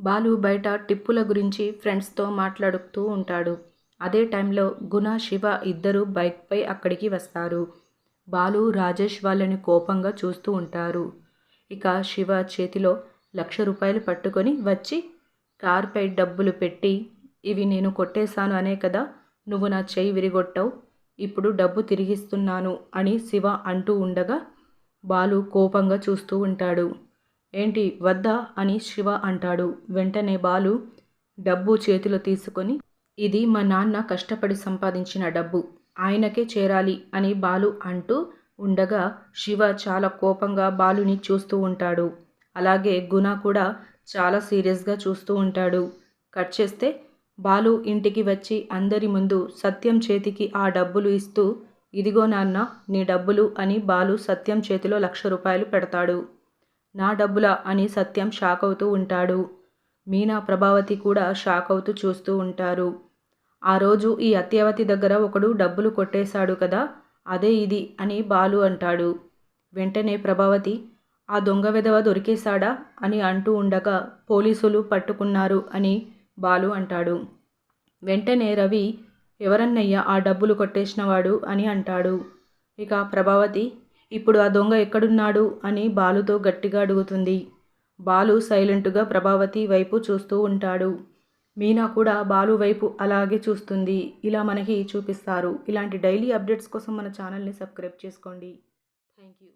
బాలు బయట టిప్పుల గురించి ఫ్రెండ్స్తో మాట్లాడుతూ ఉంటాడు. అదే టైంలో గుణ శివ ఇద్దరు బైక్పై అక్కడికి వస్తారు. బాలు రాజేష్ వాళ్ళని కోపంగా చూస్తూ ఉంటారు. ఇక శివ చేతిలో లక్ష రూపాయలు పట్టుకొని వచ్చి కార్పై డబ్బులు పెట్టి ఇవి నేను కొట్టేశాను అనే కదా నువ్వు నా చెయ్యి విరిగొట్టావు ఇప్పుడు డబ్బు తిరిగిస్తున్నాను అని శివ అంటూ ఉండగా బాలు కోపంగా చూస్తూ ఉంటాడు. ఏంటి వద్దా అని శివ అంటాడు. వెంటనే బాలు డబ్బు చేతిలో తీసుకొని ఇది మా నాన్న కష్టపడి సంపాదించిన డబ్బు ఆయనకే చేరాలి అని బాలు అంటూ ఉండగా శివ చాలా కోపంగా బాలుని చూస్తూ ఉంటాడు. అలాగే గుణ కూడా చాలా సీరియస్గా చూస్తూ ఉంటాడు. కట్ చేస్తే బాలు ఇంటికి వచ్చి అందరి ముందు సత్యం చేతికి ఆ డబ్బులు ఇస్తూ ఇదిగో నాన్న నీ డబ్బులు అని బాలు సత్యం చేతిలో లక్ష రూపాయలు పెడతాడు. నా డబ్బులా అని సత్యం షాక్ అవుతూ ఉంటాడు. మీనా ప్రభావతి కూడా షాక్ అవుతూ చూస్తూ ఉంటారు. ఆ రోజు ఈ అత్యవతి దగ్గర ఒకడు డబ్బులు కొట్టేశాడు కదా అదే ఇది అని బాలు అంటాడు. వెంటనే ప్రభావతి ఆ దొంగ విధవ దొరికేశాడా? అని అంటూ ఉండగా పోలీసులు పట్టుకున్నారు అని బాలు అంటాడు. వెంటనే రవి ఎవరన్నయ్యా ఆ డబ్బులు కొట్టేసినవాడు? అని అంటాడు. ఇక ప్రభావతి ఇప్పుడు ఆ దొంగ ఎక్కడున్నాడు అని బాలుతో గట్టిగా అడుగుతుంది. బాలు సైలెంట్గా ప్రభావతి వైపు చూస్తూ ఉంటాడు. మీనా కూడా బాలు వైపు అలాగే చూస్తుంది. ఇలా మనకి చూపిస్తారు. ఇలాంటి డైలీ అప్డేట్స్ కోసం మన ఛానల్ని సబ్స్క్రైబ్ చేసుకోండి. Thank you